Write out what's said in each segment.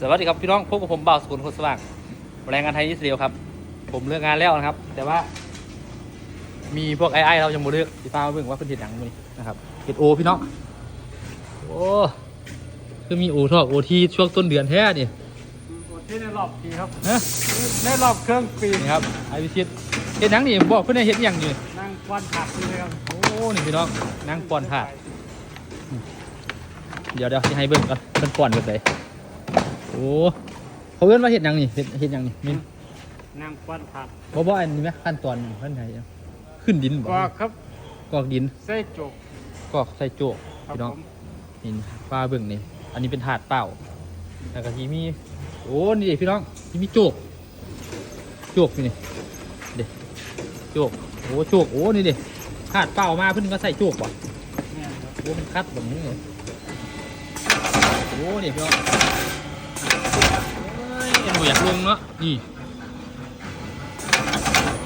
สวัสดีครับพี่น้องพบกับผมบ่าวสกุลคนสว่างแรงงานไทยอิสราเอลครับ ผมเลิกงานแล้วนะครับ แต่ว่า มีพวกไอ้ไอ้เราจะมาเลือกที่ฟ้ามาเบิ่งว่าเพิ่นเห็ดหยังมื้อนี้นะครับเห็ดโอพี่น้องโอ้คือมีโอทอกโอทีช่วงต้นเดือนแท้นี่ที่ในรอบปีครับฮะในรอบเครื่องปีนี่ครับไอพิชิตเห็ดหยังนี่บอกเพิ่นให้เห็ดหยังอยู่นั่งควันผักเลยครับโอ้นี่พี่น้องนั่งป้อนถาดเดี๋ยวเดี๋ยวสิให้เบิ่งก่อนเพิ่นป้อนแบบไหน โอ้เขาเอิ้นว่าเห็ดหยังนี่เห็ดเห็ดหยังนี่มินนั่งควันผักบ่บ่อันนี้ไหมขั้นตอนเพิ่นให้ขึ้นดินบ่ก็ครับกอกดินใส่จกกอกใส่โจกครับพี่น้องผมนี่ฟ้าเบิ่งนี่อันนี้เป็นถาดเปล่าแล้วก็ที่มีโอ้นี่ดิพี่น้องที่มีโจกโจกนี่นี่เด็โจกโอ้โจกโอ้นี่ดิถาดเปล่ามาเพิ่นก็ใส่โจกว่ะ เนี่ยครับโอ้มันคัดแบบนี้เลยโอ้นี่พี่น้อง อยหนูอยากลงเนาะนี่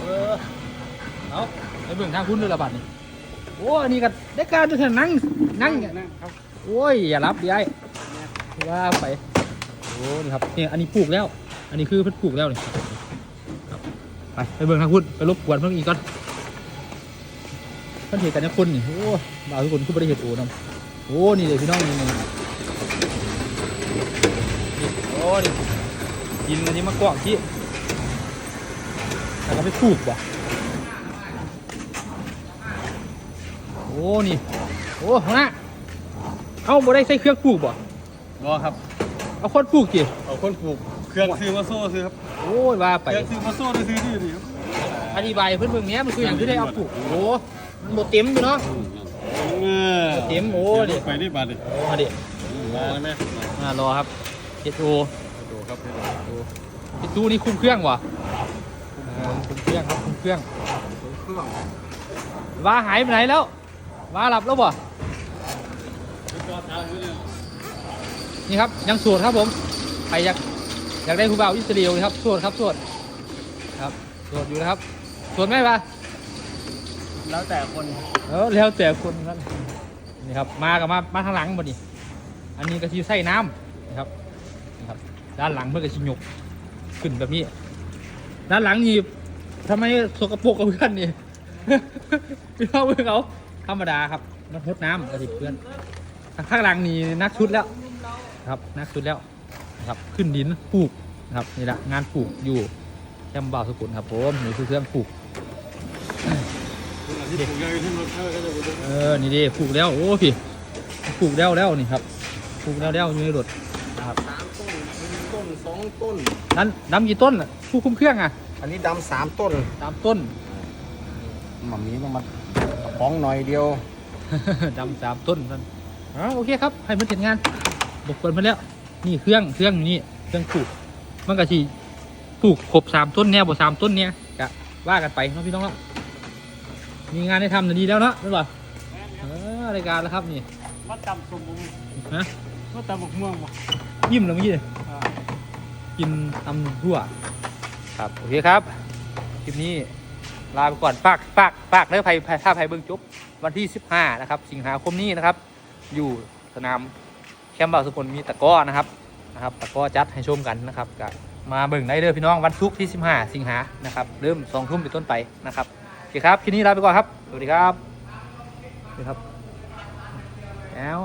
เออเอาไปเบิ่งทางคุณด้วยละบัดนี่โอ้อันนี้ก็ได้การด้วยกันนั่งนั่งนั่งครับโอ้ยอย่ารับยายว่าไปโอ้นี่ครับเนี่ยอันนี้ปลูกแล้ว อันนี้คือเพิ่นปลูกแล้วนี่ครับไปไปเบิ่งทางคุณไปรบกวนเพิ่นอีกก่อนเพิ่นเห็นกันนะคนนี่โอ้บ่าวทุกคนคือบ่ได้เห็นโอ้นํโอ้นี่เลยพี่น้องนี่นี่นี่โอ้นี่ กินอันนี้มากรอกที่แล้วก็ไปปลูกว่ะโอ้นี่โอ้ข้างหน้าเอาบ่ได้ใส่เครื่องปลูกบ่รอครับเอาคนปลูกจิเอาคนปลูกเครื่องซื้อมาโซ่ซื้อครับโอ้ยว่าไปเครื่องซื้อมาโซ่ซื้อที่ดีครับอธิบายให้เพิ่นเบิ่งแหน่มันคือหยังที่ได้เอาปลูกโอ้มันบ่เต็มอยู่เนาะเออเต็มโอ้ดิไปนี่บาทดิโอ้มาดิมาแล้วไหมมารอครับเฮ็ดโอดู ครับเฮ็ดตู้นี่คุมเครื่องว่ะอ่าคุมเครื่องครับคุมเครื่องเครื่องว่าหายไปไหนแล้วว่าหลับแล้วบ่นี่ครับยังโสวดครับผมใครอยากอยากได้ครูบ่าวอิสราเอลนะครับโสวดครับโสวดครับโสวดอยู่นะครับโสวดไหมปะแล้วแต่คนเออแล้วแต่คนครับนี่ครับมากับมามาทางหลังบ่นี่อันนี้ก็ที่ใส่น้ำนะครับนี่ครับ ด้านหลังเพื่อก็ชิยกขึ้นแบบนี้ ด้านหลังนี่ทำไมสกปรกกับเพื่อนนี่ พี่น้องเพื่อนเขาธรรมดาครับน้ำพดน้ำกระติบเพื่อนข้างหลังนี่นักชุดแล้ว ครับนักชุดแล้วครับขึ้นดินปลูกครับนี่แหละงานปลูกอยู่แคมป์บ่าวสกุลครับผมนี่คือเครื่องปลูกที่ปลูกยางที่มันเด็กเออนี่ดิปลูกแล้วโอ้พี่ปลูกแล้วแล้วนี่ครับปลูกแล้วแล้วอยู่ในรถครับ สามต้นสี่ต้นสองต้น นั้นดำกี่ต้นอะผู้คุมเครื่องอะอันนี้ดำสามต้นตามต้น หม่ำนี้ต้องมาป้องหน่อยเดียว ดำสามต้นนั่นอ๋อโอเคครับ ให้มันเสร็จงานบกวนมาแล้ว นี่เครื่องเครื่องนี่เครื่องปลูกมันก็สิปลูกครบสามต้นเนี่ยบ่สามต้นเนี่ยกะว่ากันไปเนาะพี่น้องเนาะมีงานให้ทำดีแล้วเนาะนั่นหรอเออรายการแล้วครับนี่มาตำสมบูรณ์ฮะมาตำบักม่วงบ่ยิ้มแล้วเมื่อกี้อ่า กินตำทั่ว ครับ โอเคครับ คลิปนี้ลาไปก่อนฝากฝากฝากเด้อไผ่ไผ่ถ้าไผ่เบิ่งจบวันที่ 15 นะครับ สิงหาคมนี้นะครับ อยู่สนามแคมป์บ่าวสุพลมีตะก้อนะครับนะครับตะก้อจัดให้ชมกันนะครับก็มาเบิ่งได้เด้อพี่น้องวันศุกร์ที่ 15 สิงหานะครับเริ่ม2ทุ่มเป็นต้นไปนะครับโอเคครับคลิปนี้ลาไปก่อนครับ สวัสดีครับสวัสดีครับแล้ว